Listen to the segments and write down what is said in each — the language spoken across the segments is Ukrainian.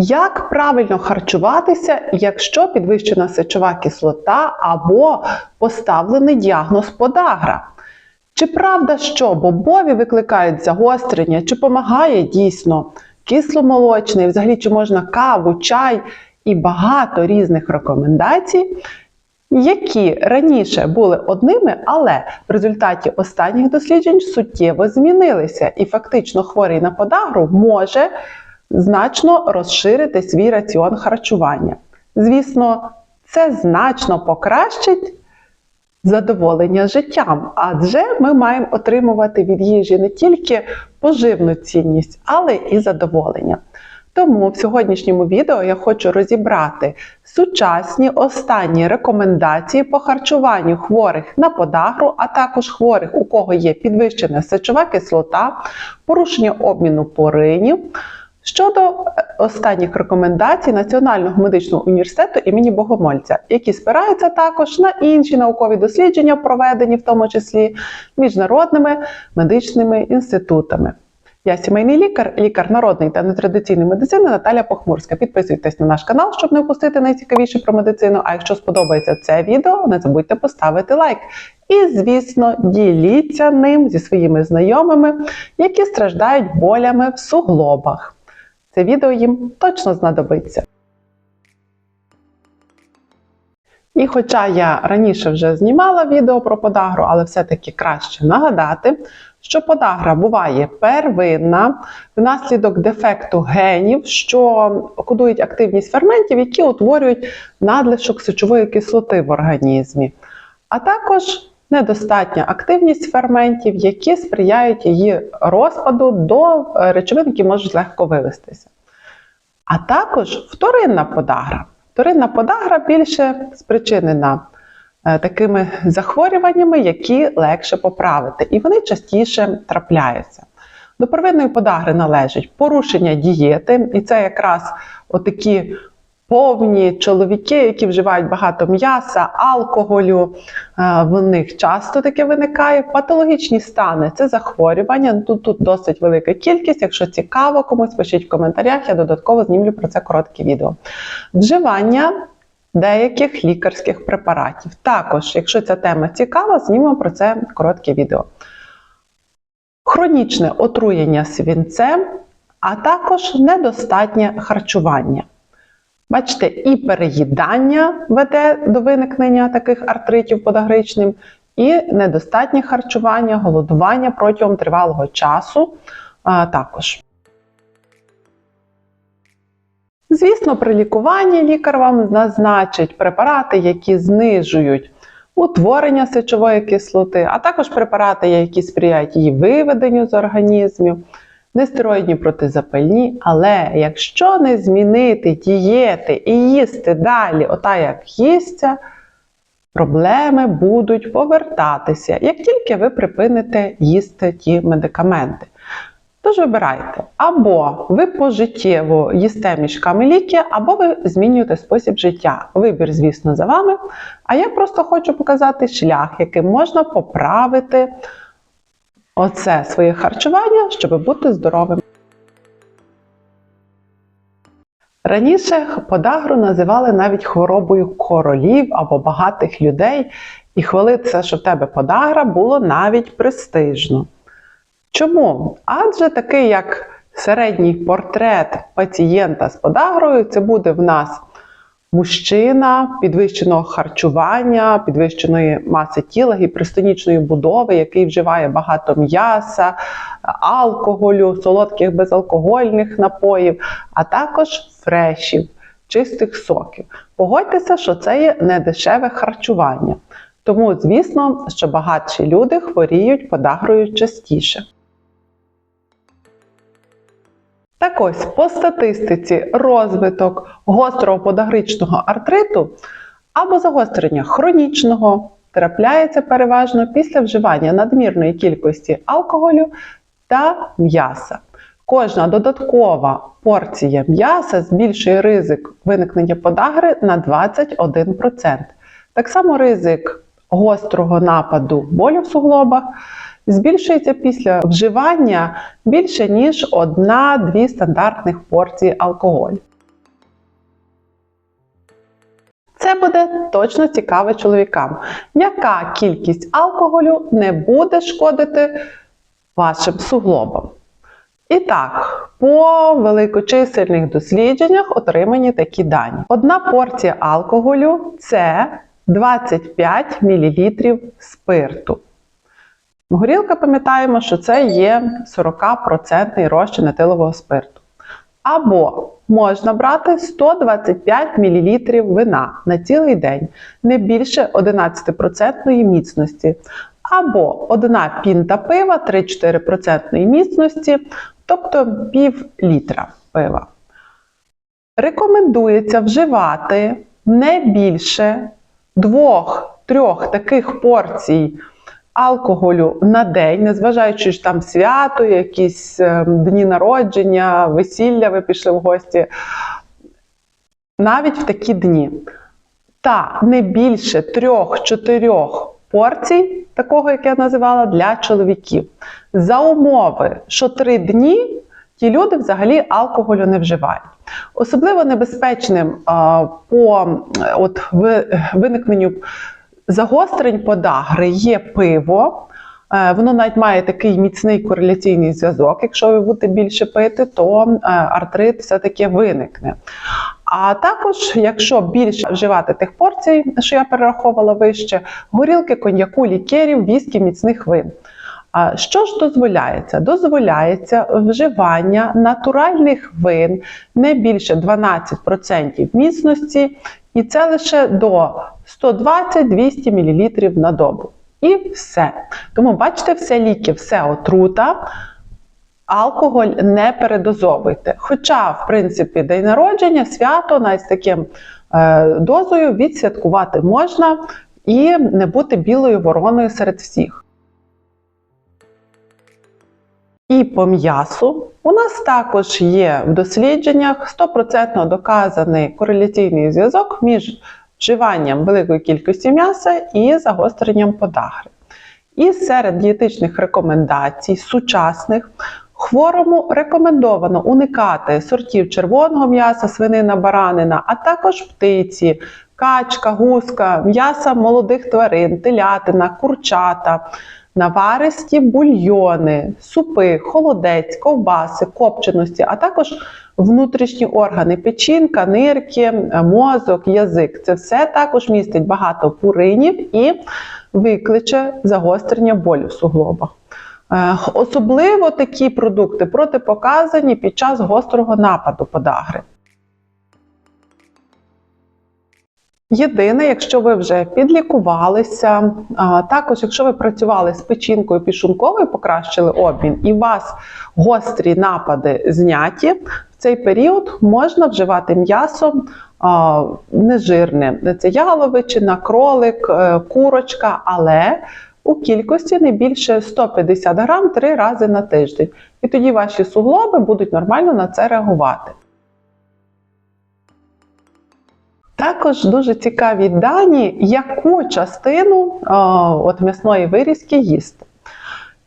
Як правильно харчуватися, якщо підвищена сечова кислота або поставлений діагноз подагра? Чи правда, що бобові викликають загострення, чи допомагає дійсно кисломолочний, взагалі чи можна каву, чай і багато різних рекомендацій, які раніше були одними, але в результаті останніх досліджень суттєво змінилися, і фактично хворий на подагру може значно розширити свій раціон харчування. Звісно, це значно покращить задоволення життям, адже ми маємо отримувати від їжі не тільки поживну цінність, але і задоволення. Тому в сьогоднішньому відео я хочу розібрати сучасні останні рекомендації по харчуванню хворих на подагру, а також хворих, у кого є підвищена сечова кислота, порушення обміну поринів. Щодо е, останніх рекомендацій Національного медичного університету імені Богомольця, які спираються також на інші наукові дослідження, проведені в тому числі міжнародними медичними інститутами. Я сімейний лікар, лікар народної та нетрадиційної медицини Наталя Похмурська. Підписуйтесь на наш канал, щоб не впустити найцікавіше про медицину. А якщо сподобається це відео, не забудьте поставити лайк. І, звісно, діліться ним зі своїми знайомими, які страждають болями в суглобах. Це відео їм точно знадобиться. І хоча я раніше вже знімала відео про подагру, але все-таки краще нагадати, що подагра буває первинна внаслідок дефекту генів, що кодують активність ферментів, які утворюють надлишок сечової кислоти в організмі, а також недостатня активність ферментів, які сприяють її розпаду до е, речовин, які можуть легко вивестися. А також вторинна подагра. Вторинна подагра більше спричинена е, такими захворюваннями, які легше поправити, і вони частіше трапляються. До первинної подагри належить порушення дієти, і це якраз отакі повні чоловіки, які вживають багато м'яса, алкоголю. е, В них часто таке виникає. Патологічні стани це захворювання. Тут, тут досить велика кількість. Якщо цікаво, комусь пишіть в коментарях, я додатково знімлю про це коротке відео. Вживання деяких лікарських препаратів. Також, якщо ця тема цікава, знімемо про це коротке відео. Хронічне отруєння свінцем, а також недостатнє харчування. Бачите, і переїдання веде до виникнення таких артритів подагричним, і недостатнє харчування, голодування протягом тривалого часу а, також. Звісно, при лікуванні лікар вам назначить препарати, які знижують утворення сечової кислоти, а також препарати, які сприяють її виведенню з організмів, нестероїдні протизапальні. Але якщо не змінити дієти і їсти далі, ота як їсться, проблеми будуть повертатися, як тільки ви припините їсти ті медикаменти. Тож вибирайте, або ви пожиттєво їсте мішками ліки, або ви змінюєте спосіб життя. Вибір, звісно, за вами. А я просто хочу показати шлях, яким можна поправити оце своє харчування, щоб бути здоровим. Раніше подагру називали навіть хворобою королів або багатих людей, і хвалитися, що в тебе подагра, було навіть престижно. Чому? Адже такий як середній портрет пацієнта з подагрою, це буде в нас мужчина підвищеного харчування, підвищеної маси тіла, гіпертонічної будови, який вживає багато м'яса, алкоголю, солодких безалкогольних напоїв, а також фрешів, чистих соків. Погодьтеся, що це є недешеве харчування. Тому, звісно, що багатші люди хворіють подагрою частіше. Так ось, по статистиці, розвиток гострого подагричного артриту або загострення хронічного трапляється переважно після вживання надмірної кількості алкоголю та м'яса. Кожна додаткова порція м'яса збільшує ризик виникнення подагри на 21%. Так само ризик гострого нападу болю в суглобах збільшується після вживання більше ніж 1-2 стандартних порції алкоголю. Це буде точно цікаве чоловікам, яка кількість алкоголю не буде шкодити вашим суглобам. І так, по великочисельних дослідженнях отримані такі дані. Одна порція алкоголю це 25 мл спирту. Горілка, пам'ятаємо, що це є 40% розчин етилового спирту. Або можна брати 125 мл вина на цілий день, не більше 11% міцності. Або одна пінта пива 3-4% міцності, тобто пів літра пива. Рекомендується вживати не більше двох-трьох таких порцій алкоголю на день, незважаючи ж там свято, якісь е, дні народження, весілля, ви пішли в гості, навіть в такі дні. Та не більше трьох-чотирьох порцій, такого, як я називала, для чоловіків. За умови, що три дні ті люди взагалі алкоголю не вживають. Особливо небезпечним а, по от, виникненню загострень подагри є пиво. Е, Воно навіть має такий міцний кореляційний зв'язок. Якщо ви будете більше пити, то е, артрит все-таки виникне. А також, якщо більше вживати тих порцій, що я перераховувала вище, горілки, коньяку, лікерів, віскі, міцних вин. Що ж дозволяється? Дозволяється вживання натуральних вин не більше 12% міцності, і це лише до 120-200 мл на добу. І все. Тому бачите, все ліки, все отрута. Алкоголь не передозовуйте. Хоча, в принципі, день народження, свято навіть з таким е, дозою відсвяткувати можна і не бути білою вороною серед всіх. І по м'ясу у нас також є в дослідженнях 100% доказаний кореляційний зв'язок між вживанням великої кількості м'яса і загостренням подагри. І серед дієтичних рекомендацій сучасних хворому рекомендовано уникати сортів червоного м'яса, свинина, баранина, а також птиці, качка, гуска, м'яса молодих тварин, телятина, курчата, наваристі бульйони, супи, холодець, ковбаси, копченості, а також внутрішні органи, печінка, нирки, мозок, язик. Це все також містить багато пуринів і викличе загострення болю в суглобах. Е, Особливо такі продукти протипоказані під час гострого нападу подагри. Єдине, якщо ви вже підлікувалися, а також якщо ви працювали з печінкою пішунковою, покращили обмін, і у вас гострі напади зняті, в цей період можна вживати м'ясо а, нежирне. Це яловичина, кролик, е, курочка, але у кількості не більше 150 грам три рази на тиждень. І тоді ваші суглоби будуть нормально на це реагувати. Також дуже цікаві дані, яку частину от м'ясної вирізки їсти.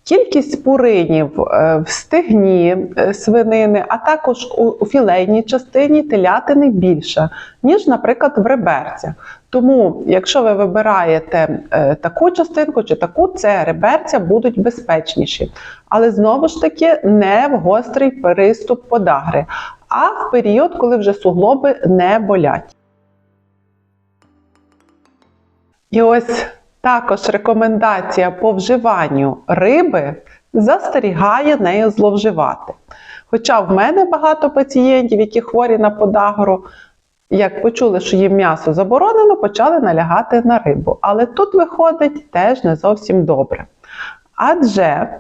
Кількість пуринів е, в стегні е, свинини, а також у у філейній частині телятини більша, ніж, наприклад, в реберцях. Тому, якщо ви вибираєте е, таку частинку чи таку, це реберця будуть безпечніші. Але знову ж таки не в гострий приступ подагри, а в період, коли вже суглоби не болять. І ось також рекомендація по вживанню риби застерігає нею зловживати. Хоча в мене багато пацієнтів, які хворі на подагру, як почули, що їм м'ясо заборонено, почали налягати на рибу. Але тут виходить теж не зовсім добре. Адже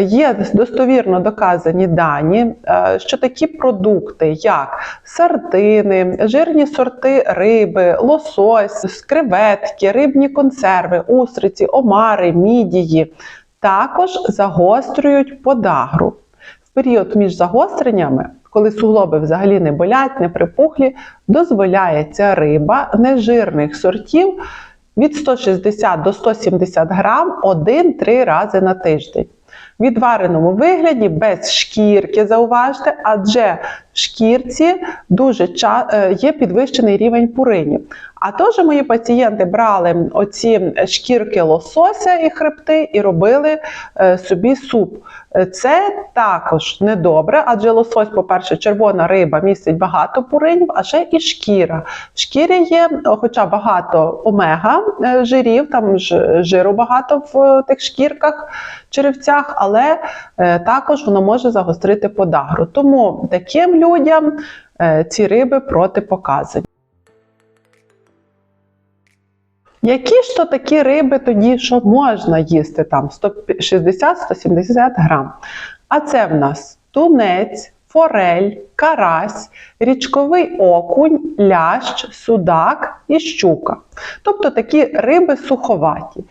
є достовірно доказані дані, е, що такі продукти, як сардини, жирні сорти риби, лосось, креветки, рибні консерви, устриці, омари, мідії, також загострюють подагру. В період між загостреннями, коли суглоби взагалі не болять, не припухлі, дозволяється риба нежирних сортів від 160 до 170 грам 1-3 рази на тиждень. Відвареному вигляді без шкірки, зауважте, адже в шкірці дуже е, є підвищений рівень пуринів. А теж мої пацієнти брали оці шкірки лосося і хребти і робили е, собі суп. Це також недобре, адже лосось, по-перше, червона риба містить багато пуринів, а ще і шкіра. В шкірі є, хоча багато омега е, жирів, там жиру багато в тих шкірках, черевцях, але е, також воно може загострити подагру. Тому таким людям ці риби протипоказані. Які ж то такі риби тоді, що можна їсти там 160-170 грам? А це в нас тунець, форель, карась, річковий окунь, лящ, судак і щука. Тобто такі риби суховаті.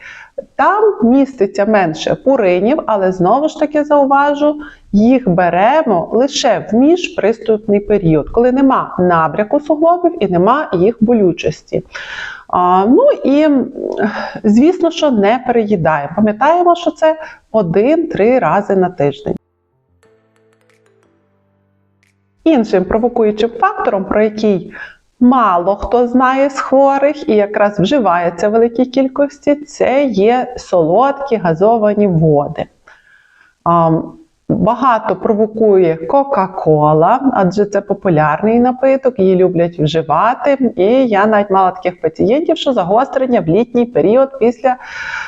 Там міститься менше пуринів, але знову ж таки зауважу, їх беремо лише в міжприступний період, коли нема набряку суглобів і нема їх болючості. А, ну і звісно, що не переїдаємо. Пам'ятаємо, що це один-три рази на тиждень. Іншим провокуючим фактором, про який мало хто знає з хворих і якраз вживається в великій кількості, це є солодкі газовані води. Багато провокує Кока-Кола, адже це популярний напиток, її люблять вживати. І я навіть мала таких пацієнтів, що загострення в літній період після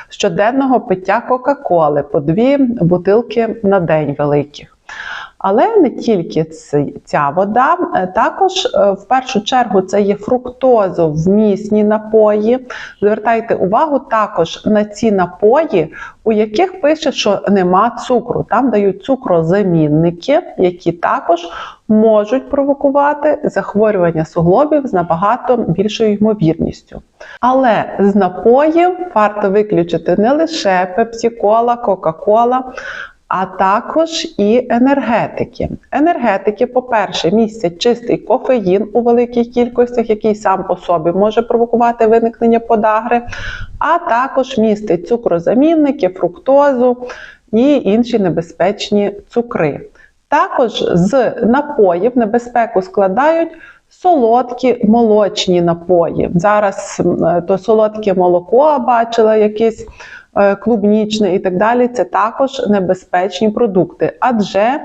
щоденного пиття Кока-Коли по дві бутилки на день великих. Але не тільки ця вода, е, також е, в першу чергу це є фруктозовмісні напої. Звертайте увагу також на ці напої, у яких пише, що нема цукру. Там дають цукрозамінники, які також можуть провокувати захворювання суглобів з набагато більшою ймовірністю. Але з напоїв варто виключити не лише пепсі-кола, кока-кола, а також і енергетики. Енергетики, по-перше, містять чистий кофеїн у великих кількостях, який сам по собі може провокувати виникнення подагри, а також містить цукрозамінники, фруктозу і інші небезпечні цукри. Також з напоїв небезпеку складають солодкі молочні напої. Зараз то солодке молоко бачила якесь е, клубнічне і так далі. Це також небезпечні продукти, адже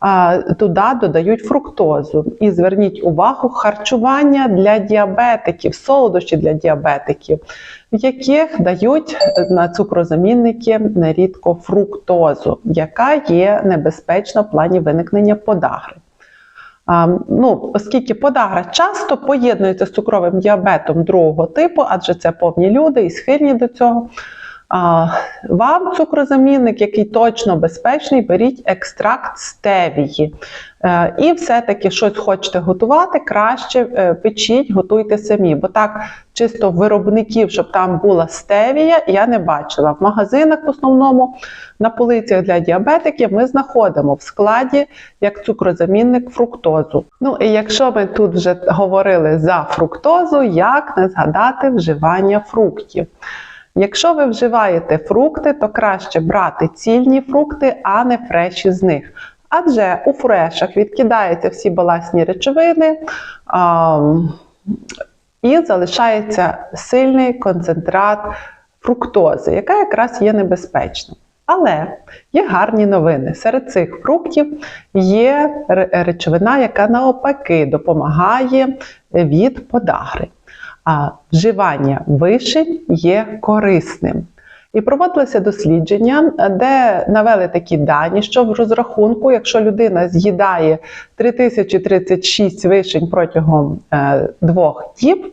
а, туди додають фруктозу. І зверніть увагу, харчування для діабетиків, солодощі для діабетиків, в яких дають на цукрозамінники нерідко фруктозу, яка є небезпечна в плані виникнення подагри. А, ну, оскільки подагра часто поєднується з цукровим діабетом другого типу, адже це повні люди і схильні до цього. Вам цукрозамінник, який точно безпечний, беріть екстракт стевії. Е, і все-таки щось хочете готувати, краще е, печіть, готуйте самі. Бо так, чисто виробників, щоб там була стевія, я не бачила. В магазинах в основному на полицях для діабетиків ми знаходимо в складі як цукрозамінник фруктозу. Ну і якщо ми тут вже говорили за фруктозу, як не згадати вживання фруктів? Якщо ви вживаєте фрукти, то краще брати цільні фрукти, а не фреші з них. Адже у фрешах відкидаються всі баласні речовини а, і залишається сильний концентрат фруктози, яка якраз є небезпечна. Але є гарні новини. Серед цих фруктів є речовина, яка навпаки допомагає від подагри. А вживання вишень є корисним. І проводилося дослідження, де навели такі дані, що в розрахунку, якщо людина з'їдає 3036 вишень протягом е, двох діб,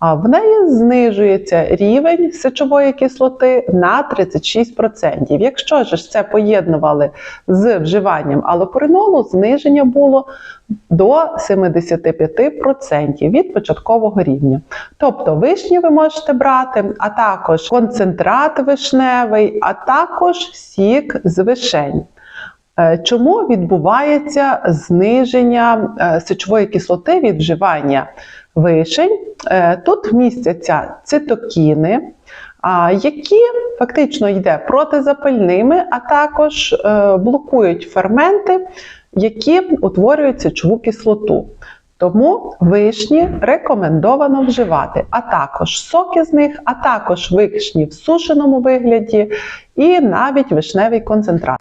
а в неї знижується рівень сечової кислоти на 36%. Якщо ж це поєднували з вживанням алопуринолу, зниження було до 75% від початкового рівня. Тобто вишні ви можете брати, а також концентрат вишневий, а також сік з вишень. Е, Чому відбувається зниження е, сечової кислоти від вживання вишень? Е, Тут містяться цитокіни, які фактично йде протизапальними, а також е, блокують ферменти, які утворюють сечову кислоту. Тому вишні рекомендовано вживати, а також соки з них, а також вишні в сушеному вигляді і навіть вишневий концентрат.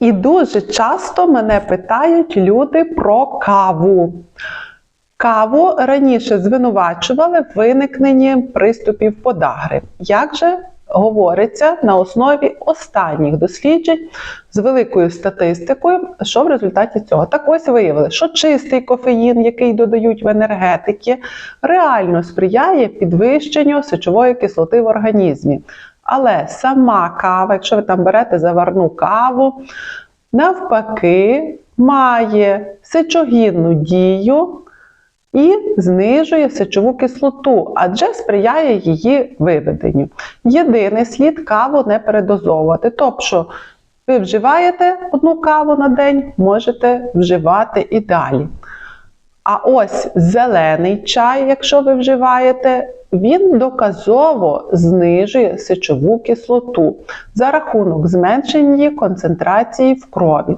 І дуже часто мене питають люди про каву. Каву раніше звинувачували в виникненні приступів подагри. Як же говориться на основі останніх досліджень з великою статистикою, що в результаті цього? Так ось виявили, що чистий кофеїн, який додають в енергетики, реально сприяє підвищенню сечової кислоти в організмі. Але сама кава, якщо ви там берете заварну каву, навпаки, має сечогінну дію і знижує сечову кислоту, адже сприяє її виведенню. Єдиний слід каву не передозовувати. Тобто, ви вживаєте одну каву на день, можете вживати і далі. А ось зелений чай, якщо ви вживаєте, він доказово знижує сечову кислоту за рахунок зменшення концентрації в крові.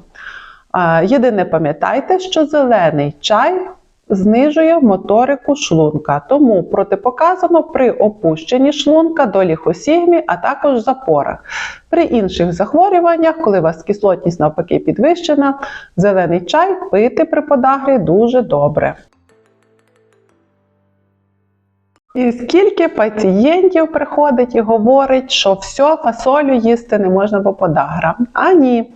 Єдине пам'ятайте, що зелений чай знижує моторику шлунка, тому протипоказано при опущенні шлунка до ліхосігмі, а також запорах. При інших захворюваннях, коли у вас кислотність навпаки підвищена, зелений чай пити при подагрі дуже добре. І скільки пацієнтів приходить і говорить, що все, фасолю їсти не можна по подаграм. А ні.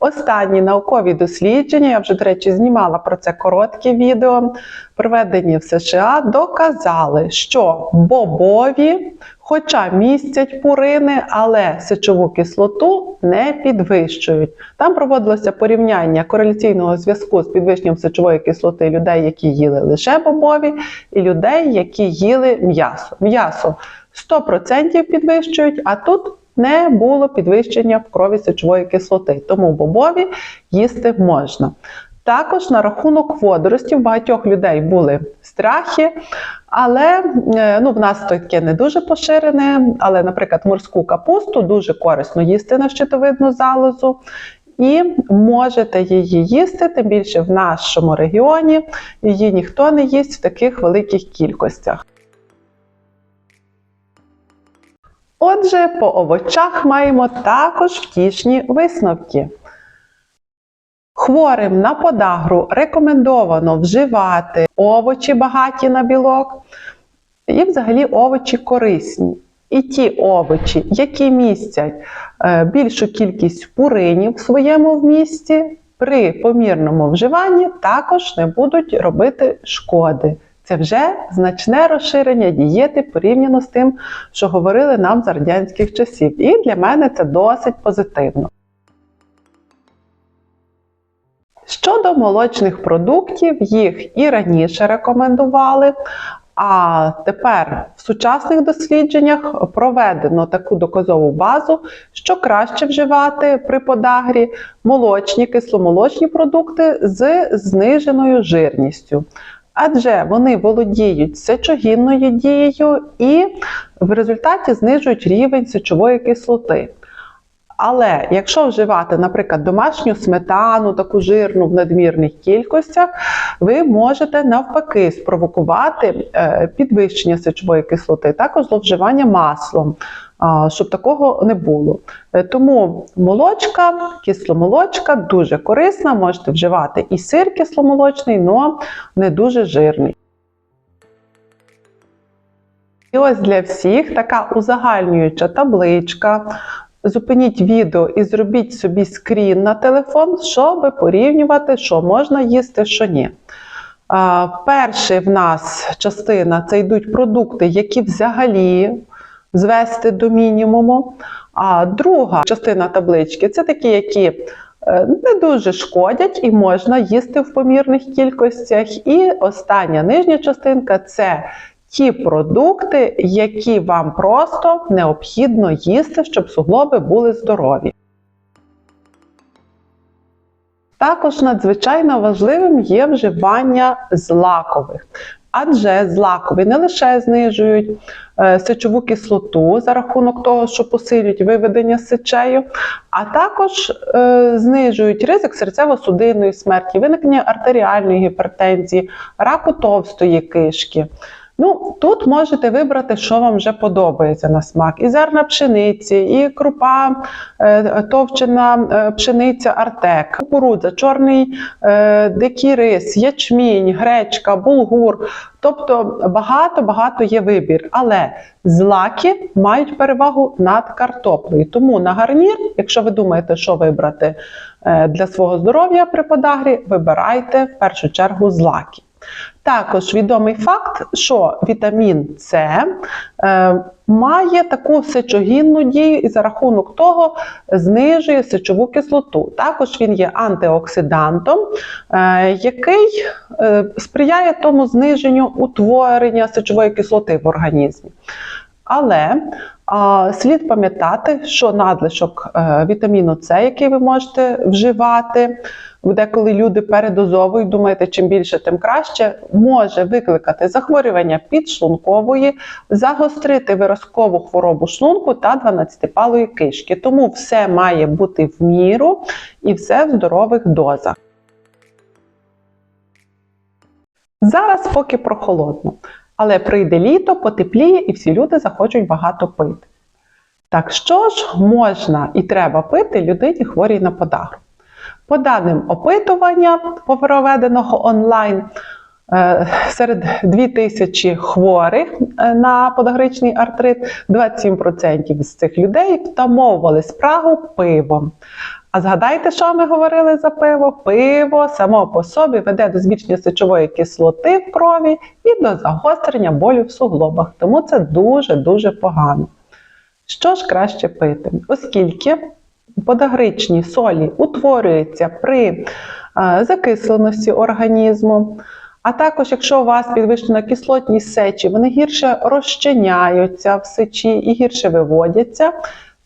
Останні наукові дослідження, я вже, до речі, знімала про це коротке відео, проведені в США, доказали, що бобові, хоча містять пурини, але сечову кислоту не підвищують. Там проводилося порівняння кореляційного зв'язку з підвищенням сечової кислоти людей, які їли лише бобові, і людей, які їли м'ясо. М'ясо 100% підвищують, а тут не було підвищення в крові сечової кислоти, тому бобові їсти можна. Також на рахунок водоростів багатьох людей були страхи, але е, ну, в нас таке не дуже поширене. Але, наприклад, морську капусту дуже корисно їсти на щитовидну залозу. І можете її їсти, тим більше в нашому регіоні її ніхто не їсть в таких великих кількостях. Отже, по овочах маємо також втішні висновки. Хворим на подагру рекомендовано вживати овочі багаті на білок, і взагалі овочі корисні. І ті овочі, які містять е, більшу кількість пуринів в своєму вмісті, при помірному вживанні також не будуть робити шкоди. Це вже значне розширення дієти порівняно з тим, що говорили нам з радянських часів. І для мене це досить позитивно. Щодо молочних продуктів, їх і раніше рекомендували. А тепер в сучасних дослідженнях проведено таку доказову базу, що краще вживати при подагрі молочні кисломолочні продукти з зниженою жирністю. Адже вони володіють сечогінною дією і в результаті знижують рівень сечової кислоти. Але якщо вживати, наприклад, домашню сметану, таку жирну в надмірних кількостях, ви можете навпаки спровокувати е, підвищення сечової кислоти, також зловживання маслом, щоб такого не було. Е, тому молочка, кисломолочка дуже корисна, можете вживати і сир кисломолочний, але не дуже жирний. І ось для всіх така узагальнююча табличка. Зупиніть відео і зробіть собі скрін на телефон, щоб порівнювати, що можна їсти, що ні. Перша в нас частина це йдуть продукти, які взагалі звести до мінімуму. А друга частина таблички це такі, які е, не дуже шкодять і можна їсти в помірних кількостях. І остання нижня частинка це ті продукти, які вам просто необхідно їсти, щоб суглоби були здорові. Також надзвичайно важливим є вживання злакових. Адже злакові не лише знижують е, сечову кислоту за рахунок того, що посилюють виведення сечею, а також е, знижують ризик серцево-судинної смерті, виникнення артеріальної гіпертензії, раку товстої кишки. Ну, тут можете вибрати, що вам вже подобається на смак: і зерна пшениці, і крупа е, товчена е, пшениця артек, кукурудза, чорний е, дикий рис, ячмінь, гречка, булгур. Тобто багато-багато є вибір. Але злаки мають перевагу над картоплею. Тому на гарнір, якщо ви думаєте, що вибрати для свого здоров'я при подагрі, вибирайте в першу чергу злаки. Також відомий факт, що вітамін С е, має таку сечогінну дію і за рахунок того знижує сечову кислоту. Також він є антиоксидантом, е, який е, сприяє тому зниженню утворення сечової кислоти в організмі. Але а, слід пам'ятати, що надлишок вітаміну С, який ви можете вживати, деколи люди передозовують, думаєте, чим більше, тим краще, може викликати захворювання підшлункової, загострити виразкову хворобу шлунку та 12-палої кишки. Тому все має бути в міру і все в здорових дозах. Зараз поки прохолодно. Але прийде літо, потепліє і всі люди захочуть багато пити. Так що ж можна і треба пити людині хворій на подагру? По даним опитування, проведеного онлайн, е, серед 2000 хворих е, на подагричний артрит, 27% з цих людей втамовували спрагу пивом. А згадайте, що ми говорили за пиво? Пиво само по собі веде до збільшення сечової кислоти в крові і до загострення болю в суглобах. Тому це дуже-дуже погано. Що ж краще пити? Оскільки подагричні солі утворюються при закисленості організму. А також, якщо у вас підвищена кислотність сечі, вони гірше розчиняються в сечі і гірше виводяться.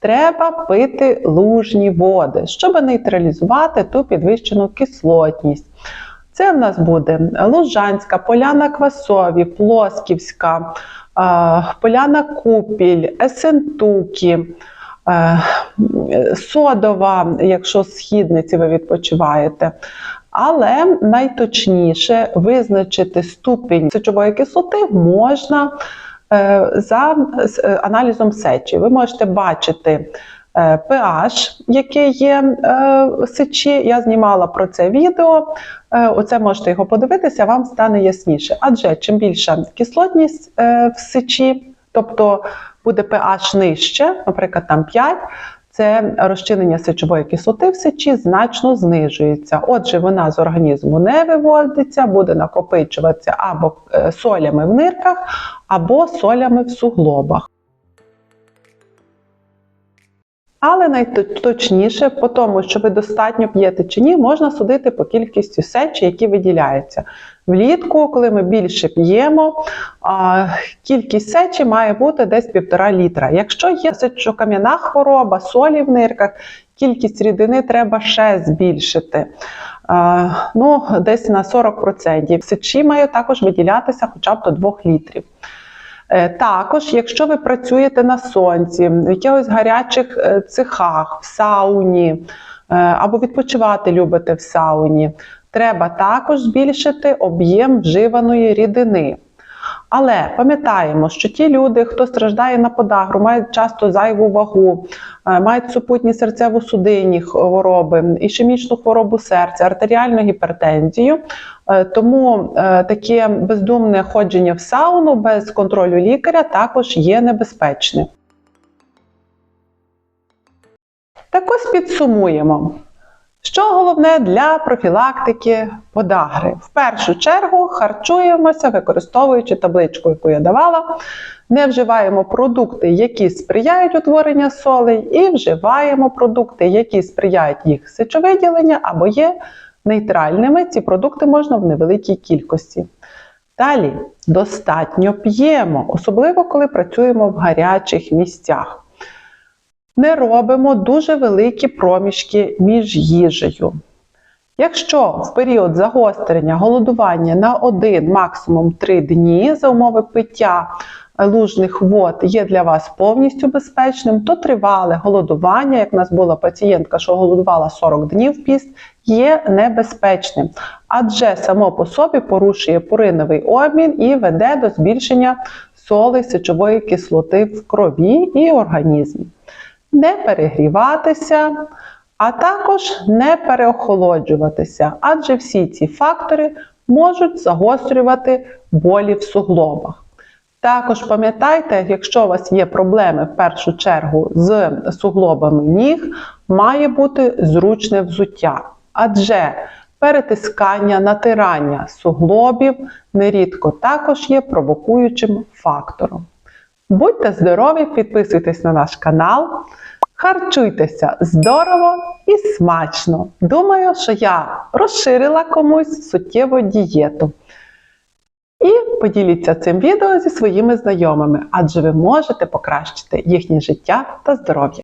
Треба пити лужні води, щоб нейтралізувати ту підвищену кислотність. Це в нас буде Лужанська, Поляна Квасові, Плосківська, Поляна Купіль, Есентукі, Содова, якщо східниці ви відпочиваєте. Але найточніше визначити ступінь сечової кислоти можна Е, за е, аналізом сечі. Ви можете бачити pH, е, який є в сечі. Я знімала про це відео. Оце можете його подивитися, вам стане ясніше. Адже чим більша кислотність в сечі, тобто буде pH нижче, наприклад, там 5, це розчинення сечової кислоти в сечі значно знижується. Отже, вона з організму не виводиться, буде накопичуватися або е, солями в нирках, або солями в суглобах. Але найточніше, по тому, що ви достатньо п'єте чи ні, можна судити по кількістю сечі, які виділяються. Влітку, коли ми більше п'ємо, кількість сечі має бути десь півтора літра. Якщо є сечокам'яна хвороба, солі в нирках, кількість рідини треба ще збільшити. Ну, Десь на 40%. Сечі має також виділятися хоча б до 2 літрів. Е, також, якщо ви працюєте на сонці, в якихось гарячих е, цехах, в сауні е, або відпочивати любите в сауні, треба також збільшити об'єм вживаної рідини. Але пам'ятаємо, що ті люди, хто страждає на подагру, мають часто зайву вагу, мають супутні серцево-судинні хвороби, ішемічну хворобу серця, артеріальну гіпертензію, Е, тому е, таке бездумне ходження в сауну без контролю лікаря також є небезпечним. Так ось підсумуємо. Що головне для профілактики подагри? В першу чергу харчуємося, використовуючи табличку, яку я давала. Не вживаємо продукти, які сприяють утворенню солей, і вживаємо продукти, які сприяють їх сечовиділення або є Нейтральними ці продукти можна в невеликій кількості. Далі достатньо п'ємо, особливо коли працюємо в гарячих місцях. Не робимо дуже великі проміжки між їжею. Якщо в період загострення голодування на 1, максимум 3 дні за умови пиття лужних вод є для вас повністю безпечним, то тривале голодування, як в нас була пацієнтка, що голодувала 40 днів піст, є небезпечним, адже само по собі порушує пуриновий обмін і веде до збільшення соли сечової кислоти в крові і організмі. Не перегріватися, а також не переохолоджуватися, адже всі ці фактори можуть загострювати болі в суглобах. Також пам'ятайте, якщо у вас є проблеми в першу чергу з суглобами ніг, має бути зручне взуття, адже перетискання, натирання суглобів нерідко також є провокуючим фактором. Будьте здорові, підписуйтесь на наш канал, харчуйтеся здорово і смачно. Думаю, що я розширила комусь суттєву дієту. І поділіться цим відео зі своїми знайомими, адже ви можете покращити їхнє життя та здоров'я.